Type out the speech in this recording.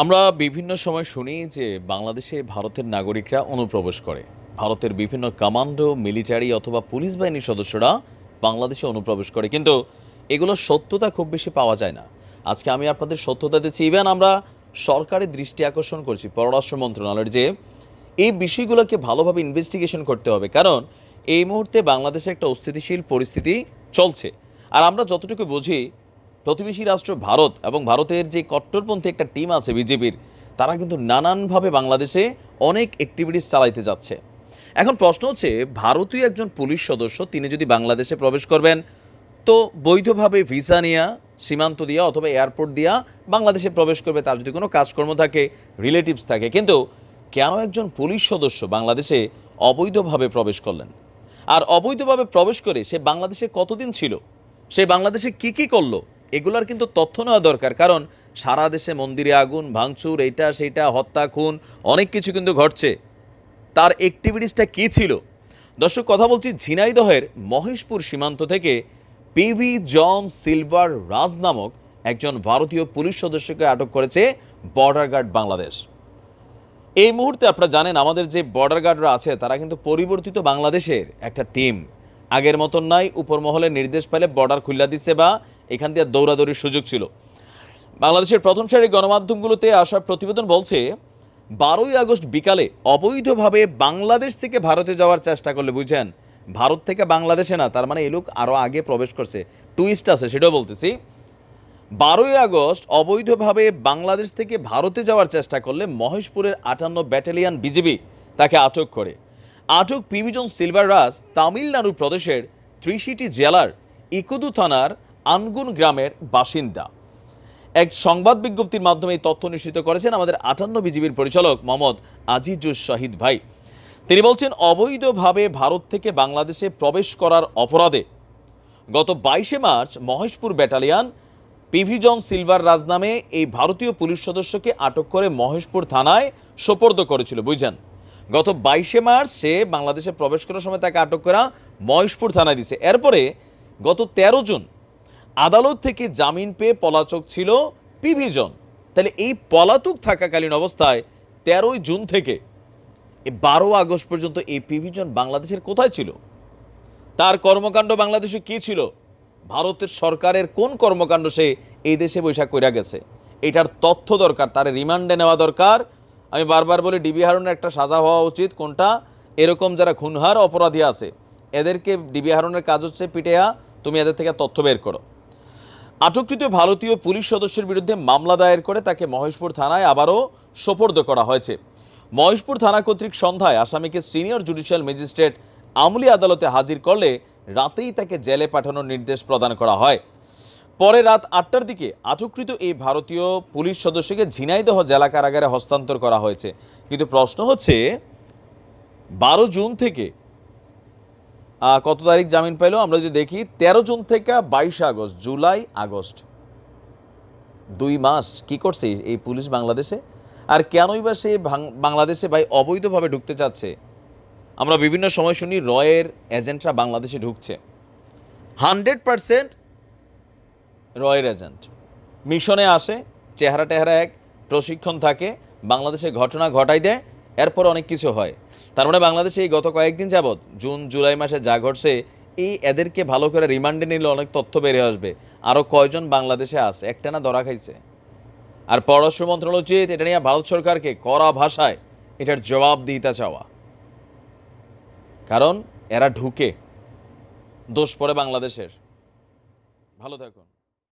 আমরা বিভিন্ন সময় শুনি যে বাংলাদেশে ভারতের নাগরিকরা অনুপ্রবেশ করে। ভারতের বিভিন্ন কমান্ডো, মিলিটারি অথবা পুলিশ বাহিনীর সদস্যরা বাংলাদেশে অনুপ্রবেশ করে। কিন্তু এগুলোর সত্যতা খুব বেশি পাওয়া যায় না। আজকে আমি আপনাদের সত্যতা দিচ্ছি। ইভেন আমরা সরকারের দৃষ্টি আকর্ষণ করছি, পররাষ্ট্র মন্ত্রণালয়ের, যে এই বিষয়গুলোকে ভালোভাবে ইনভেস্টিগেশন করতে হবে। কারণ এই মুহূর্তে বাংলাদেশে একটা অস্থিতিশীল পরিস্থিতি চলছে। আর আমরা যতটুকু বুঝি প্রতিবেশী রাষ্ট্র ভারত এবং ভারতের যে কট্টরপন্থী একটা টিম আছে বিজেপির, তারা কিন্তু নানানভাবে বাংলাদেশে অনেক অ্যাক্টিভিটিস চালাইতে যাচ্ছে। এখন প্রশ্ন হচ্ছে, ভারতীয় একজন পুলিশ সদস্য, তিনি যদি বাংলাদেশে প্রবেশ করবেন, তো বৈধভাবে ভিসা নিয়ে, সীমান্ত দিয়া অথবা এয়ারপোর্ট দিয়া, বাংলাদেশে প্রবেশ করবে, তার যদি কোনো কাজকর্ম থাকে রিলেটিভস থাকে, কিন্তু কেন একজন পুলিশ সদস্য বাংলাদেশে অবৈধভাবে প্রবেশ করলেন? আর অবৈধভাবে প্রবেশ করে সে বাংলাদেশে কতদিন ছিল? সে বাংলাদেশে কি কি করল? এগুলার কিন্তু তথ্য নেওয়া দরকার। কারণ সারা দেশে মন্দিরে আগুন, ভাঙচুর, এইটা, সেইটা, হত্যা, খুন, অনেক কিছু কিন্তু ঘটছে। তার অ্যাক্টিভিটিসটা কী ছিল? দর্শক, কথা বলছি ঝিনাইদহের মহেশপুর সীমান্ত থেকে পিভি জন সিলভার রাজ নামক একজন ভারতীয় পুলিশ সদস্যকে আটক করেছে বর্ডার গার্ড বাংলাদেশ। এই মুহূর্তে আপনারা জানেন, আমাদের যে বর্ডার গার্ডরা আছে, তারা কিন্তু পরিবর্তিত বাংলাদেশের একটা টিম। আগের মতন নাই, উপর মহলে নির্দেশ পেলে বর্ডার খুল্লা দিচ্ছে বা এখান দিয়ে দৌড়াদৌড়ির সুযোগ ছিল। বাংলাদেশের প্রথম সারির গণমাধ্যমগুলোতে আসা প্রতিবেদন বলছে, বারোই আগস্ট বিকালে অবৈধভাবে বাংলাদেশ থেকে ভারতে যাওয়ার চেষ্টা করলে বুঝছেন ভারত থেকে বাংলাদেশে না, তার মানে এই লোক আরও আগে প্রবেশ করছে। টুইস্ট আছে, সেটাও বলতেছি। বারোই আগস্ট অবৈধভাবে বাংলাদেশ থেকে ভারতে যাওয়ার চেষ্টা করলে মহেশপুরের আটান্ন ব্যাটালিয়ান বিজিবি তাকে আটক করে। আটক পিভিজন সিলভার রাজ তামিলনাড়ু প্রদেশের ত্রিশিটি জেলার ইকুদু থানার আনগুন গ্রামের বাসিন্দা। এক সংবাদ বিজ্ঞপ্তির মাধ্যমে তথ্য নিশ্চিত করেছেন আমাদের আটান্ন বিজিবির পরিচালক মোহাম্মদ আজিজুর শহীদ ভাই। তিনি বলছেন, অবৈধভাবে ভারত থেকে বাংলাদেশে প্রবেশ করার অপরাধে গত বাইশে মার্চ মহেশপুর ব্যাটালিয়ান পিভিজন সিলভার রাজ নামে এই ভারতীয় পুলিশ সদস্যকে আটক করে মহেশপুর থানায় সোপর্দ করেছিল, বুঝছেন? গত বাইশে মার্চ সে বাংলাদেশে প্রবেশ করার সময় তাকে আটক করা মহেশপুর থানায় দিছে। এরপরে গত তেরো জুন আদালত থেকে জামিন পেয়ে পলাচক ছিল পিভিজন তাহলে এই পলাতক থাকাকালীন অবস্থায় তেরোই জুন থেকে বারো আগস্ট পর্যন্ত এই পিভিজন বাংলাদেশের কোথায় ছিল? তার কর্মকাণ্ড বাংলাদেশে কি ছিল? ভারতের সরকারের কোন কর্মকাণ্ড সে এই দেশে বৈশাখ কইরা গেছে? এটার তথ্য দরকার, তার রিমান্ডে নেওয়া দরকার। আমি বারবার বলি ডিবি হারুনের একটা সাজা হওয়া উচিত। কোনটা? এরকম যারা খুনহার অপরাধী আছে, এদেরকে ডিবি হারুনের কাজ হচ্ছে পিটেয়া তুমি এদের থেকে তথ্য বের করো। আটককৃত ভারতীয় পুলিশ সদস্যের বিরুদ্ধে মামলা দায়ের করে তাকে মহেশপুর থানায় আবারও সোপর্দ করা হয়েছে। মহেশপুর থানা কর্তৃক সন্ধ্যায় আসামিকে সিনিয়র জুডিশিয়াল ম্যাজিস্ট্রেট আমলি আদালতে হাজির করলে রাতেই তাকে জেলে পাঠানোর নির্দেশ প্রদান করা হয়। পরে রাত আটটার দিকে আটককৃত এই ভারতীয় পুলিশ সদস্যকে ঝিনাইদহ জেলা কারাগারে হস্তান্তর করা হয়েছে। কিন্তু প্রশ্ন হচ্ছে, বারো জুন থেকে কত তারিখ জামিন পাইলো আমরা যদি দেখি, তেরো জুন থেকে বাইশে আগস্ট, জুলাই আগস্ট। দুই মাস কি করছে এই- পুলিশ বাংলাদেশে? আর কেনই বা সে বাংলাদেশে ভাই অবৈধভাবে ঢুকতে চাচ্ছে? আমরা বিভিন্ন সময় শুনি, রয়ের এজেন্টরা বাংলাদেশে ঢুকছে। হান্ড্রেড পারসেন্ট রয়ের এজেন্ট। মিশনে আসে, চেহারা টেহারা এক প্রশিক্ষণ থাকে, বাংলাদেশে ঘটনা ঘটাই দেয়, এরপর অনেক কিছু হয়। তার মানে বাংলাদেশে এই গত কয়েকদিন যাবৎ জুন, জুলাই মাসে যা ঘটছে, এই এদেরকে ভালো করে রিমান্ডে নিলে অনেক তথ্য বেড়ে আসবে। আরও কয়জন বাংলাদেশে আছে? একটা না ধরা খাইছে। আর পররাষ্ট্র মন্ত্রণালয় উচিত এটা নিয়ে ভারত সরকারকে কড়া ভাষায় এটার জবাব দিতে চাওয়া। কারণ এরা ঢুকে। দোষ পড়ে বাংলাদেশের। ভালো থাকুন।